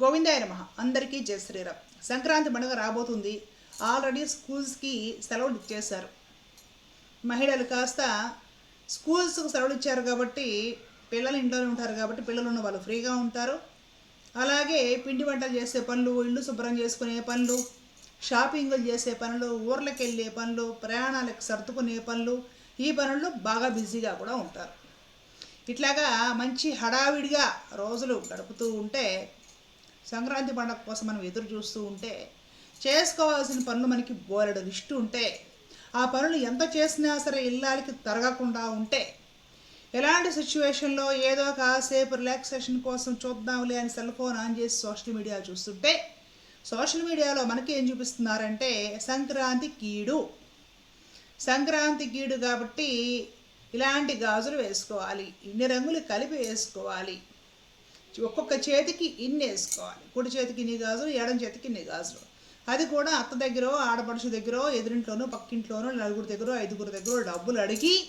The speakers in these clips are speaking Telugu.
గోవిందాయ నమ. అందరికీ జయ శ్రీరామ్. సంక్రాంతి పండుగ రాబోతుంది. ఆల్రెడీ స్కూల్స్కి సెలవులు ఇచ్చేశారు. మహిళలు కాస్త స్కూల్స్కి సెలవులు ఇచ్చారు కాబట్టి పిల్లలు ఇంట్లోనే ఉంటారు కాబట్టి పిల్లలు ఉన్న వాళ్ళు ఫ్రీగా ఉంటారు. అలాగే పిండి వంటలు చేసే పనులు ఇల్లు శుభ్రం చేసుకునే పనులు షాపింగ్లు చేసే పనులు ఊర్లకు వెళ్ళే పనులు ప్రయాణాలకు సర్దుకునే పనులు ఈ పనుల్లో బాగా బిజీగా కూడా ఉంటారు. ఇట్లాగా మంచి హడావిడిగా రోజులు గడుపుతూ ఉంటే సంక్రాంతి పండుగ కోసం మనం ఎదురు చూస్తూ ఉంటే చేసుకోవాల్సిన పనులు మనకి బోలెడు లిస్టు ఉంటే ఆ పనులు ఎంత చేసినా సరే ఇల్లాలకి తరగకుండా ఉంటే ఎలాంటి సిచ్యువేషన్లో ఏదో కాసేపు రిలాక్సేషన్ కోసం చూద్దాంలే అని సెల్ ఫోన్ ఆన్ చేసి సోషల్ మీడియా చూస్తుంటే సోషల్ మీడియాలో మనకి ఏం చూపిస్తున్నారంటే సంక్రాంతి కీడు. సంక్రాంతి కీడు కాబట్టి ఇలాంటి గాజులు వేసుకోవాలి ఇన్ని రంగులు కలిపి వేసుకోవాలి. ఒక్కొక్క చేతికి ఇన్ని వేసుకోవాలి. కుడి చేతికి ఇన్ని గాజులు ఎడం చేతికి ఇన్ని గాజులు. అది కూడా అత్త దగ్గర ఆడపడుచు దగ్గర ఎదురింట్లోనూ పక్కింట్లోనూ నలుగురు దగ్గర ఐదుగురు దగ్గర డబ్బులు అడిగి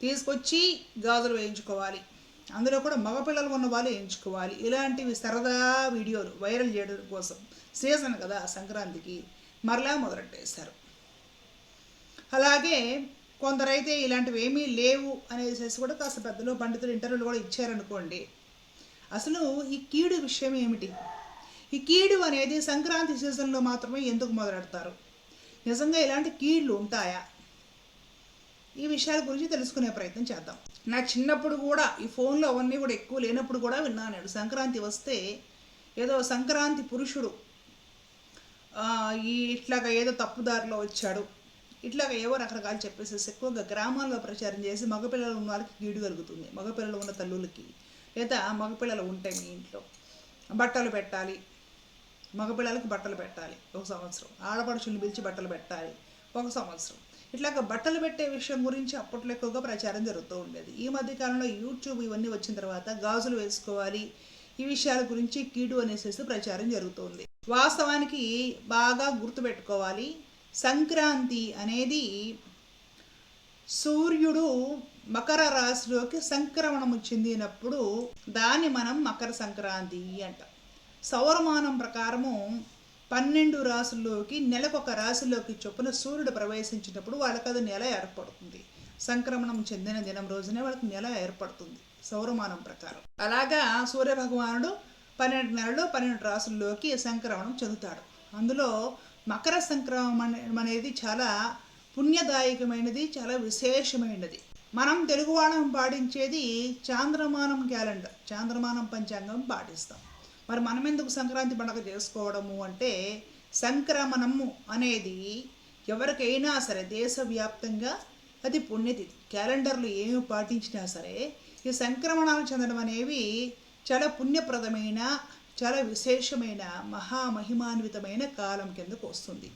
తీసుకొచ్చి గాజులు వేయించుకోవాలి. అందులో కూడా మగపిల్లలు ఉన్న వాళ్ళు వేయించుకోవాలి. ఇలాంటివి సరదా వీడియోలు వైరల్ చేయడం కోసం సీజన్ కదా సంక్రాంతికి మరలా మొదలెట్టేశారు. అలాగే కొందరైతే ఇలాంటివి ఏమీ లేవు అనేసి కూడా కాస్త పెద్దలు పండితులు ఇంటర్వ్యూలు కూడా ఇచ్చారనుకోండి అసలు ఈ కీడు విషయం ఏమిటి? ఈ కీడు అనేది సంక్రాంతి సీజన్లో మాత్రమే ఎందుకు మొదలెడతారు? నిజంగా ఇలాంటి కీళ్ళు ఉంటాయా? ఈ విషయాల గురించి తెలుసుకునే ప్రయత్నం చేద్దాం. నా చిన్నప్పుడు కూడా ఈ ఫోన్లో అవన్నీ కూడా ఎక్కువ లేనప్పుడు కూడా విన్నాను. సంక్రాంతి వస్తే ఏదో సంక్రాంతి పురుషుడు ఈ ఇట్లాగా ఏదో తప్పుదారిలో వచ్చాడు. ఇట్లాగా ఏవో రకరకాలు చెప్పేసేసి ఎక్కువగా గ్రామాల్లో ప్రచారం చేసి మగపిల్లలు ఉన్న వాళ్ళకి గీడు కలుగుతుంది. మగపిల్లలు ఉన్న తల్లులకి. లేదా మగపిల్లలు ఉంటే మీ ఇంట్లో బట్టలు పెట్టాలి. మగపిల్లలకి బట్టలు పెట్టాలి ఒక సంవత్సరం. ఆడపడుచుల్ని పిలిచి బట్టలు పెట్టాలి ఒక సంవత్సరం. ఇట్లాగ బట్టలు పెట్టే విషయం గురించి అప్పట్లో ఎక్కువగా ప్రచారం జరుగుతూ ఉండేది. ఈ మధ్య కాలంలో యూట్యూబ్ ఇవన్నీ వచ్చిన తర్వాత గాజులు వేసుకోవాలి ఈ విషయాల గురించి కీడు అనేసేసి ప్రచారం జరుగుతుంది. వాస్తవానికి బాగా గుర్తుపెట్టుకోవాలి సంక్రాంతి అనేది సూర్యుడు మకర రాశిలోకి సంక్రమణము చెందినప్పుడు దాన్ని మనం మకర సంక్రాంతి అంటాం. సౌరమానం ప్రకారము పన్నెండు రాశుల్లోకి నెలకొక రాశిలోకి చొప్పున సూర్యుడు ప్రవేశించినప్పుడు వాళ్ళకి అది నెల ఏర్పడుతుంది. సంక్రమణం చెందిన దినం రోజునే వాళ్ళకి నెల ఏర్పడుతుంది సౌరమానం ప్రకారం. అలాగా సూర్య భగవానుడు పన్నెండు నెలలు పన్నెండు రాసుల్లోకి సంక్రమణం చెందుతాడు. అందులో మకర సంక్రమణం అనేది చాలా పుణ్యదాయకమైనది చాలా విశేషమైనది. మనం తెలుగు వాళ్ళం పాటించేది చాంద్రమానం క్యాలెండర్. చాంద్రమానం పంచాంగం పాటిస్తాం. మరి మనం ఎందుకు సంక్రాంతి పండుగ చేసుకోవడము అంటే సంక్రమణము అనేది ఎవరికైనా సరే దేశవ్యాప్తంగా అది పుణ్యతిథి. క్యాలెండర్లు ఏమి పాటించినా సరే ఈ సంక్రమణాలు చెందడం అనేవి చాలా పుణ్యప్రదమైన చాలా విశేషమైన మహామహిమాన్వితమైన కాలం కిందకు వస్తుంది.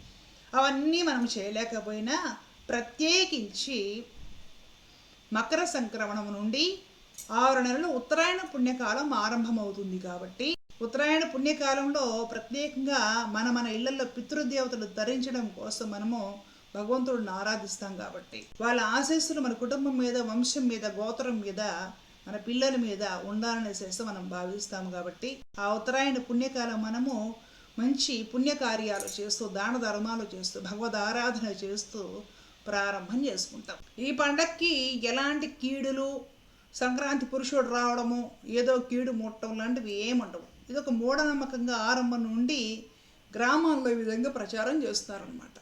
అవన్నీ మనం చేయలేకపోయినా ప్రత్యేకించి మకర సంక్రమణం నుండి ఆరు నెలలు ఉత్తరాయణ పుణ్యకాలం ఆరంభమవుతుంది కాబట్టి ఉత్తరాయణ పుణ్యకాలంలో ప్రత్యేకంగా మన మన ఇళ్ళలో పితృదేవతలు ధరించడం కోసం మనము భగవంతుడిని ఆరాధిస్తాం కాబట్టి వాళ్ళ ఆశీస్సులు మన కుటుంబం మీద వంశం మీద గోత్రం మీద మన పిల్లల మీద ఉండాలనే చేస్తే మనం భావిస్తాం కాబట్టి ఆ ఉత్తరాయణ పుణ్యకాలం మనము మంచి పుణ్యకార్యాలు చేస్తూ దాన ధర్మాలు చేస్తూ భగవద్ ఆరాధన చేస్తూ ప్రారంభం చేసుకుంటాం. ఈ పండక్కి ఎలాంటి కీడులు? సంక్రాంతి పురుషుడు రావడము ఏదో కీడు ముట్టడం లాంటివి ఏముండవు. ఇది ఒక మూఢనమ్మకంగా ఆరంభం నుండి గ్రామాల్లో ఈ విధంగా ప్రచారం చేస్తారనమాట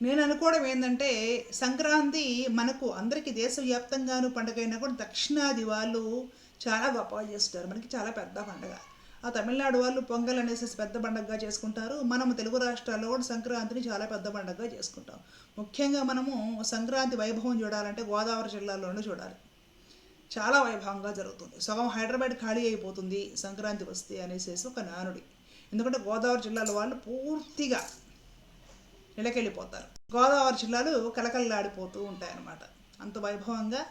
నేను అనుకోవడం ఏంటంటే సంక్రాంతి మనకు అందరికీ దేశవ్యాప్తంగాను పండుగ అయినా కూడా దక్షిణాది వాళ్ళు చాలా గొప్పగా చేస్తారు మనకి చాలా పెద్ద పండుగ. ఆ తమిళనాడు వాళ్ళు పొంగల్ అనేసి పెద్ద పండగగా చేసుకుంటారు. మనం తెలుగు రాష్ట్రాల్లో కూడా సంక్రాంతిని చాలా పెద్ద పండగగా చేసుకుంటాం. ముఖ్యంగా మనము సంక్రాంతి వైభవం చూడాలంటే గోదావరి జిల్లాలోనే చూడాలి. చాలా వైభవంగా జరుగుతుంది. సగం హైదరాబాద్ ఖాళీ అయిపోతుంది సంక్రాంతి వస్తే అనేసి ఒక నానుడి. ఎందుకంటే గోదావరి జిల్లాలో వాళ్ళు పూర్తిగా నిలకెళ్ళిపోతారు. గోదావరి జిల్లాలు కలకల్లాడిపోతూ ఉంటాయన్నమాట. అంత వైభవంగా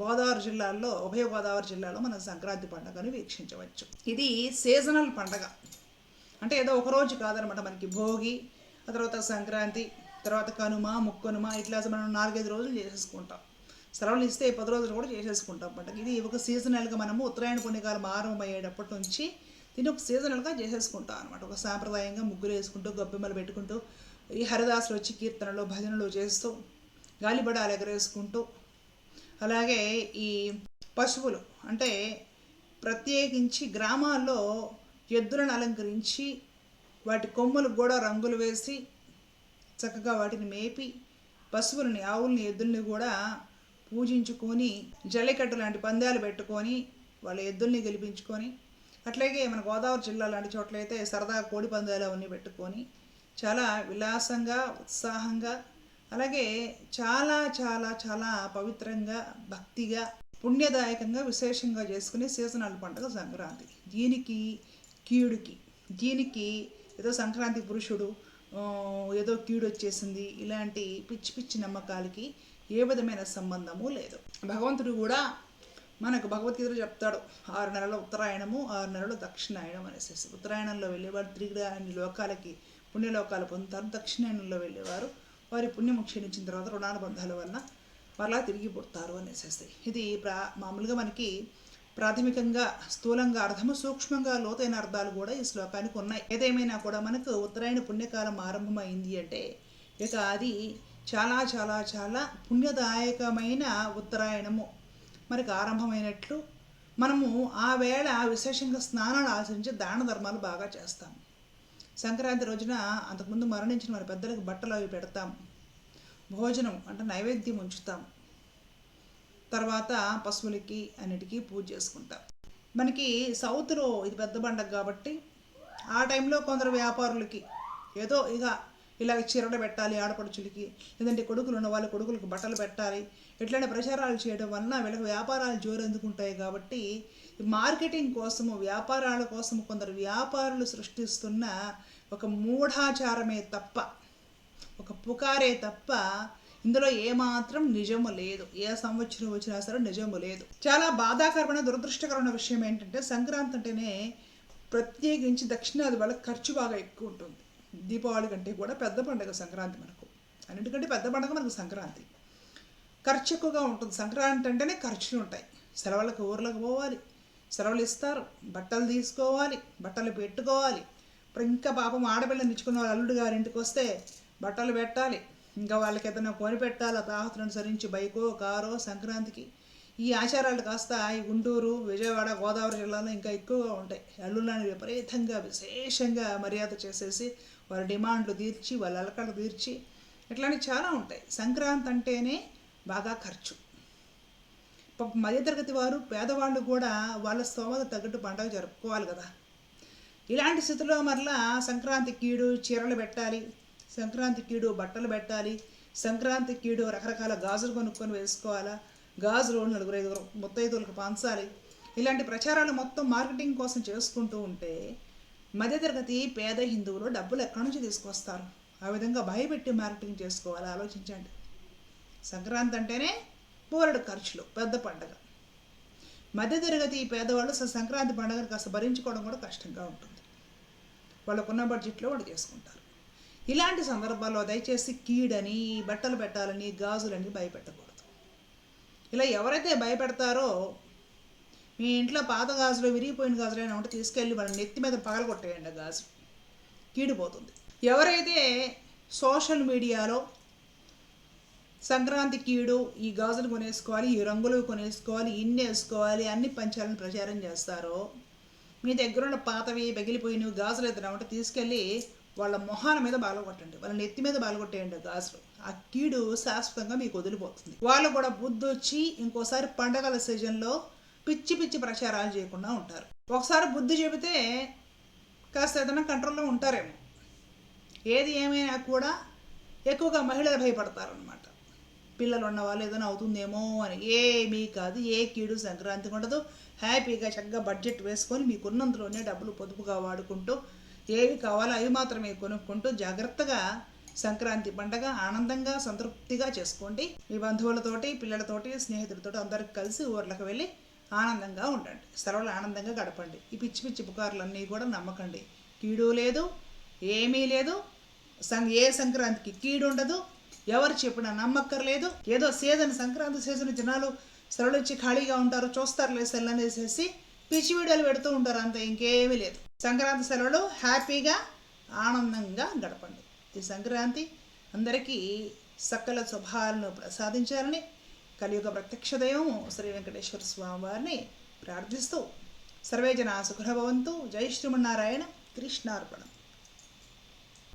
గోదావరి జిల్లాల్లో ఉభయ గోదావరి జిల్లాలో మనం సంక్రాంతి పండుగను వీక్షించవచ్చు. ఇది సీజనల్ పండగ. అంటే ఏదో ఒక రోజు కాదనమాట మనకి భోగి ఆ తర్వాత సంక్రాంతి తర్వాత కనుమ ముక్కనుమ ఇట్లా మనం నాలుగైదు రోజులు చేసేసుకుంటాం. సెలవులు ఇస్తే పది రోజులు కూడా చేసేసుకుంటాం పండుగ. ఇది ఒక సీజనల్గా మనము ఉత్తరాయణ పుణ్యకాలం ఆరంభమయ్యేటప్పటి నుంచి దీన్ని ఒక సీజనల్గా చేసేసుకుంటాం అనమాట ఒక సాంప్రదాయంగా ముగ్గులు వేసుకుంటూ గొబ్బెమ్మలు పెట్టుకుంటూ ఈ హరిదాసులు వచ్చి కీర్తనలు భజనలు చేస్తూ గాలిబడాలు ఎగరేసుకుంటూ అలాగే ఈ పశువులు అంటే ప్రత్యేకించి గ్రామాల్లో ఎద్దులను అలంకరించి వాటి కొమ్ములకు కూడా రంగులు వేసి చక్కగా వాటిని మేపి పశువులని ఆవుల్ని ఎద్దుల్ని కూడా పూజించుకొని జల్లికట్టు లాంటి పందాలు పెట్టుకొని వాళ్ళ ఎద్దుల్ని గెలిపించుకొని అట్లాగే మన గోదావరి జిల్లా లాంటి చోట్లయితే సరదా కోడి పందాలు అవన్నీ పెట్టుకొని చాలా విలాసంగా ఉత్సాహంగా అలాగే చాలా చాలా చాలా పవిత్రంగా భక్తిగా పుణ్యదాయకంగా విశేషంగా చేసుకునే సీజనల్ పండుగ సంక్రాంతి. దీనికి కీడుకి దీనికి ఏదో సంక్రాంతి పురుషుడు ఏదో కీడు వచ్చేసింది ఇలాంటి పిచ్చి పిచ్చి నమ్మకాలకి ఏ విధమైన సంబంధము లేదు. భగవంతుడు కూడా మనకు భగవద్గీతలో చెప్తాడు ఆరు నెలల ఉత్తరాయణము ఆరు నెలలు దక్షిణాయనం అనేసి. ఉత్తరాయణంలో వెళ్ళేవారు తిరిగి లోకాలకి పుణ్యలోకాలు పొందుతారు దక్షిణాయనంలో వెళ్ళేవారు. వారి పుణ్యము క్షీణించిన తర్వాత రుణానుబంధాల వలన మరలా తిరిగి పుడతారు అనేసేస్తాయి. ఇది ప్రా మామూలుగా మనకి ప్రాథమికంగా స్థూలంగా అర్థము సూక్ష్మంగా లోతైన అర్థాలు కూడా ఈ శ్లోకానికి ఉన్నాయి. ఏదేమైనా కూడా మనకు ఉత్తరాయణ పుణ్యకాలం ఆరంభమైంది అంటే ఇక అది చాలా చాలా చాలా పుణ్యదాయకమైన ఉత్తరాయణము. మనకు ఆరంభమైనట్లు మనము ఆ వేళ విశేషంగా స్నానాలు ఆచరించి దాన ధర్మాలు బాగా చేస్తాము. సంక్రాంతి రోజున అంతకుముందు మరణించిన మన పెద్దలకు బట్టలు అవి పెడతాం. భోజనం అంటే నైవేద్యం ఉంచుతాం. తర్వాత పశువులకి అన్నిటికీ పూజ చేసుకుంటాం. మనకి సౌత్లో ఇది పెద్ద పండగ కాబట్టి ఆ టైంలో కొందరు వ్యాపారులకి ఏదో ఇక ఇలాగ చీరలు పెట్టాలి ఆడపడుచులకి లేదంటే కొడుకులు ఉన్న వాళ్ళ కొడుకులకు బట్టలు పెట్టాలి ఇట్లాంటి ప్రచారాలు చేయడం వలన వీళ్ళకి వ్యాపారాలు జోరు అందుకుంటాయి కాబట్టి మార్కెటింగ్ కోసము వ్యాపారాల కోసము కొందరు వ్యాపారులు సృష్టిస్తున్న ఒక మూఢాచారమే తప్ప ఒక పుకారే తప్ప ఇందులో ఏమాత్రం నిజము లేదు. ఏ సంవత్సరం వచ్చినా సరే నిజము లేదు. చాలా బాధాకరమైన దురదృష్టకరమైన విషయం ఏంటంటే సంక్రాంతి అంటేనే ప్రత్యేకించి దక్షిణాది వల్ల ఖర్చు బాగా ఎక్కువ ఉంటుంది. దీపావళి కంటే కూడా పెద్ద పండుగ సంక్రాంతి మనకు. అన్నిటికంటే పెద్ద పండుగ మనకు సంక్రాంతి. ఖర్చు ఎక్కువగా ఉంటుంది. సంక్రాంతి అంటేనే ఖర్చులు ఉంటాయి. సెలవులకు ఊర్లకు పోవాలి. సెలవులు ఇస్తారు. బట్టలు తీసుకోవాలి. బట్టలు పెట్టుకోవాలి. ఇంకా పాపం ఆడపిల్లని ఇచ్చుకున్న వాళ్ళు అల్లుడు గారి ఇంటికి వస్తే బట్టలు పెట్టాలి. ఇంకా వాళ్ళకి ఏదైనా కొని పెట్టాలి? తాహతులు అనుసరించి బైకో కారో సంక్రాంతికి. ఈ ఆచారాలు కాస్త ఈ గుంటూరు విజయవాడ గోదావరి జిల్లాలో ఇంకా ఎక్కువగా ఉంటాయి. అల్లుళ్ళని విపరీతంగా విశేషంగా మర్యాద చేసేసి వారి డిమాండ్లు తీర్చి వాళ్ళ అలకలు తీర్చి ఇట్లాంటివి చాలా ఉంటాయి. సంక్రాంతి అంటేనే బాగా ఖర్చు. మధ్యతరగతి వారు పేదవాళ్ళు కూడా వాళ్ళ స్తోమత తగ్గట్టు పండగ జరుపుకోవాలి కదా. ఇలాంటి స్థితిలో మరలా సంక్రాంతి కీడు చీరలు పెట్టాలి సంక్రాంతి కీడు బట్టలు పెట్టాలి సంక్రాంతి కీడు రకరకాల గాజులు కొనుక్కొని వేసుకోవాలా గాజులు నలుగురు ఐదుగురు ముత్తైదులకు పంచాలి. ఇలాంటి ప్రచారాలు మొత్తం మార్కెటింగ్ కోసం చేసుకుంటూ ఉంటే మధ్యతరగతి పేద హిందువులు డబ్బులు ఎక్కడి నుంచి తీసుకొస్తారు? ఆ విధంగా భయపెట్టి మార్కెటింగ్ చేసుకోవాలి? ఆలోచించండి. సంక్రాంతి అంటేనే బోలెడు ఖర్చులు పెద్ద పండగ. మధ్యతరగతి పేదవాళ్ళు అసలు సంక్రాంతి పండుగను కాస్త భరించుకోవడం కూడా కష్టంగా ఉంటుంది. వాళ్ళకున్న బడ్జెట్లో వాళ్ళు చేసుకుంటారు. ఇలాంటి సందర్భాల్లో దయచేసి కీడని బట్టలు పెట్టాలని గాజులని భయపెట్టకూడదు. ఇలా ఎవరైతే భయపెడతారో మీ ఇంట్లో పాత గాజులు విరిగిపోయిన గాజులైనా ఉంటే తీసుకెళ్ళి వాళ్ళ నెత్తి మీద పగలగొట్టేయండి ఆ గాజు. కీడిపోతుంది. ఎవరైతే సోషల్ మీడియాలో సంక్రాంతి కీడు ఈ గాజులు కొనేసుకోవాలి ఈ రంగులు కొనేసుకోవాలి ఇన్ని వేసుకోవాలి అన్ని పంచాలని ప్రచారం చేస్తారో మీ దగ్గర ఉన్న పాతవి పగిలిపోయినవి గాజులు ఏదైనా ఉంటే తీసుకెళ్ళి వాళ్ళ మొహాల మీద బాలగొట్టండి వాళ్ళ నెత్తి మీద బాలగొట్టేయండి గాజులు. ఆ కీడు శాశ్వతంగా మీకు వదిలిపోతుంది. వాళ్ళు కూడా బుద్ధి వచ్చి ఇంకోసారి పండగల సీజన్లో పిచ్చి పిచ్చి ప్రచారాలు చేయకుండా ఉంటారు. ఒకసారి బుద్ధి చెబితే కాస్త ఏదైనా కంట్రోల్లో ఉంటారేమో. ఏది ఏమైనా కూడా ఎక్కువగా మహిళలు భయపడతారనమాట పిల్లలు ఉన్నవాళ్ళు ఏదైనా అవుతుందేమో అని. ఏమీ కాదు ఏ కీడు సంక్రాంతికి ఉండదు. హ్యాపీగా చక్కగా బడ్జెట్ వేసుకొని మీకున్నంతలోనే డబ్బులు పొదుపుగా వాడుకుంటూ ఏవి కావాలో అవి మాత్రమే కొనుక్కుంటూ జాగ్రత్తగా సంక్రాంతి పండగ ఆనందంగా సంతృప్తిగా చేసుకోండి. మీ బంధువులతోటి పిల్లలతోటి స్నేహితులతోటి అందరికి కలిసి ఊర్లకు వెళ్ళి ఆనందంగా ఉండండి. సెలవులు ఆనందంగా గడపండి. ఈ పిచ్చి పిచ్చి పుకార్లన్నీ కూడా నమ్మకండి. కీడు లేదు ఏమీ లేదు. సం ఏ సంక్రాంతికి కీడు ఉండదు. ఎవరు చెప్పినా నమ్మక్కర్లేదు. ఏదో సీజన్ సంక్రాంతి సీజన్ జనాలు సెలవులు ఇచ్చి ఖాళీగా ఉంటారు చూస్తారు లేదు సెల్ అనేసేసి పిచ్చి వీడియోలు పెడుతూ ఉంటారు అంత ఇంకేమీ లేదు. సంక్రాంతి సెలవులు హ్యాపీగా ఆనందంగా గడపండి. ఈ సంక్రాంతి అందరికీ సకల శుభాలను ప్రసాదించాలని కలియుగ ప్రత్యక్ష దైవం శ్రీ వెంకటేశ్వర స్వామి వారిని ప్రార్థిస్తూ సర్వే జన సుఖభవంతు జై శ్రీమన్నారాయణ. కృష్ణార్పణం.